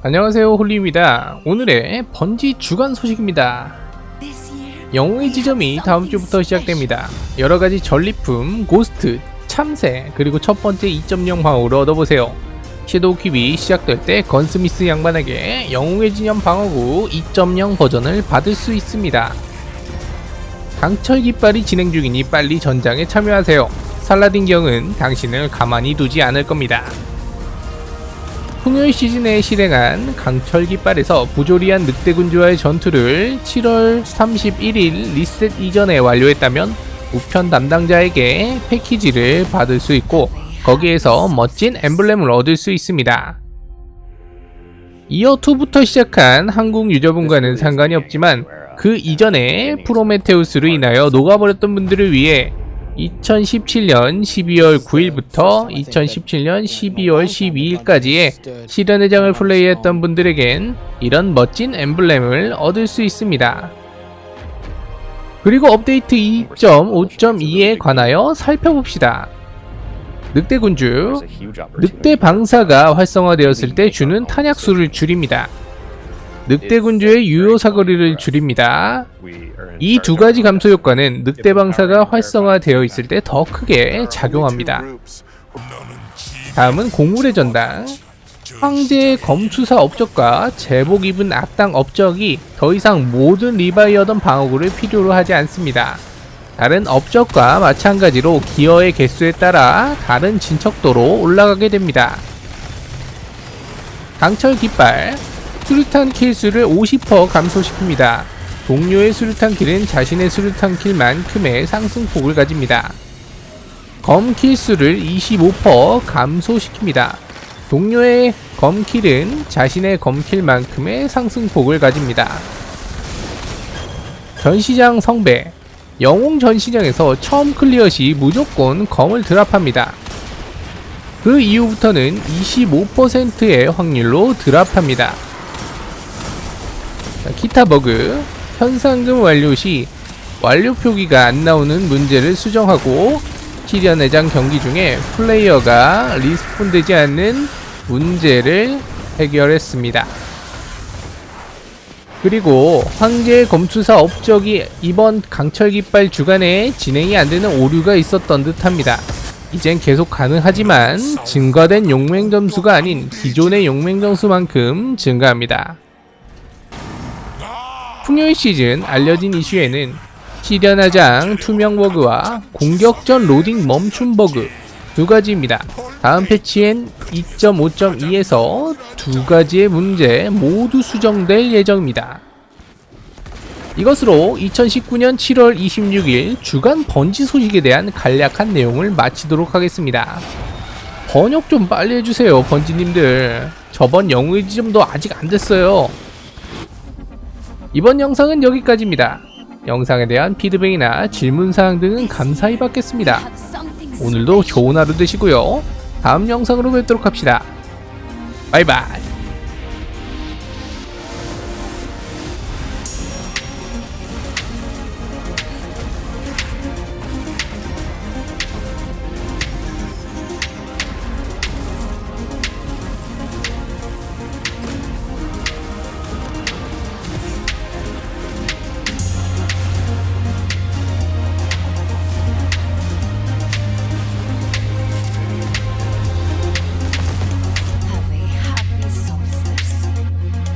안녕하세요 홀리입니다. 오늘의 번지 주간 소식입니다. 영웅의 지점이 다음 주부터 시작됩니다. 여러 가지 전리품, 고스트, 참새 그리고 첫 번째 2.0 방어를 얻어보세요. 섀도우 킵이 시작될 때 건스미스 양반에게 영웅의 지점 방어구 2.0 버전을 받을 수 있습니다. 강철 깃발이 진행 중이니 빨리 전장에 참여하세요. 살라딘 경은 당신을 가만히 두지 않을 겁니다 풍요의 시즌에 실행한 강철 깃발에서 부조리한 늑대군주와의 전투를 7월 31일 리셋 이전에 완료했다면 우편 담당자에게 패키지를 받을 수 있고 거기에서 멋진 엠블렘을 얻을 수 있습니다. 이어 2부터 시작한 한국 유저분과는 상관이 없지만 그 이전에 프로메테우스로 인하여 녹아버렸던 분들을 위해 2017년 12월 9일부터 2017년 12월 12일까지의 실현회장을 플레이했던 분들에겐 이런 멋진 엠블렘을 얻을 수 있습니다. 그리고 업데이트 2.5.2에 관하여 살펴봅시다. 늑대군주 늑대 방사가 활성화되었을 때 주는 탄약수를 줄입니다. 늑대군주의 유효 사거리를 줄입니다. 이 두 가지 감소 효과는 늑대 방사가 활성화되어 있을 때 더 크게 작용합니다. 다음은 공물의 전당. 황제의 검투사 업적과 제복 입은 악당 업적이 더 이상 모든 리바이어던 방어구를 필요로 하지 않습니다. 다른 업적과 마찬가지로 기어의 개수에 따라 다른 진척도로 올라가게 됩니다. 강철 깃발 수류탄 킬 수를 50% 감소시킵니다. 동료의 수류탄 킬은 자신의 수류탄 킬만큼의 상승폭을 가집니다. 검 킬 수를 25% 감소시킵니다. 동료의 검 킬은 자신의 검 킬만큼의 상승폭을 가집니다. 전시장 성배 영웅 전시장에서 처음 클리어 시 무조건 검을 드랍합니다. 그 이후부터는 25%의 확률로 드랍합니다. 자, 기타 버그 현상금 완료 시 완료 표기가 안 나오는 문제를 수정하고 시련회장 경기 중에 플레이어가 리스폰되지 않는 문제를 해결했습니다. 그리고 황제의 검투사 업적이 이번 강철 깃발 주간에 진행이 안 되는 오류가 있었던 듯 합니다. 이젠 계속 가능하지만 증가된 용맹 점수가 아닌 기존의 용맹 점수만큼 증가합니다. 풍요의 시즌 알려진 이슈에는 시련화장 투명 버그와 공격전 로딩 멈춤 버그 두 가지입니다. 다음 패치엔 2.5.2에서 두 가지의 문제 모두 수정될 예정입니다. 이것으로 2019년 7월 26일 주간 번지 소식에 대한 간략한 내용을 마치도록 하겠습니다. 번역 좀 빨리 해주세요, 번지님들. 저번 영의 지 점도 아직 안 됐어요. 이번 영상은 여기까지입니다. 영상에 대한 피드백이나 질문사항 등은 감사히 받겠습니다. 오늘도 좋은 하루 되시고요. 다음 영상으로 뵙도록 합시다. 바이바이.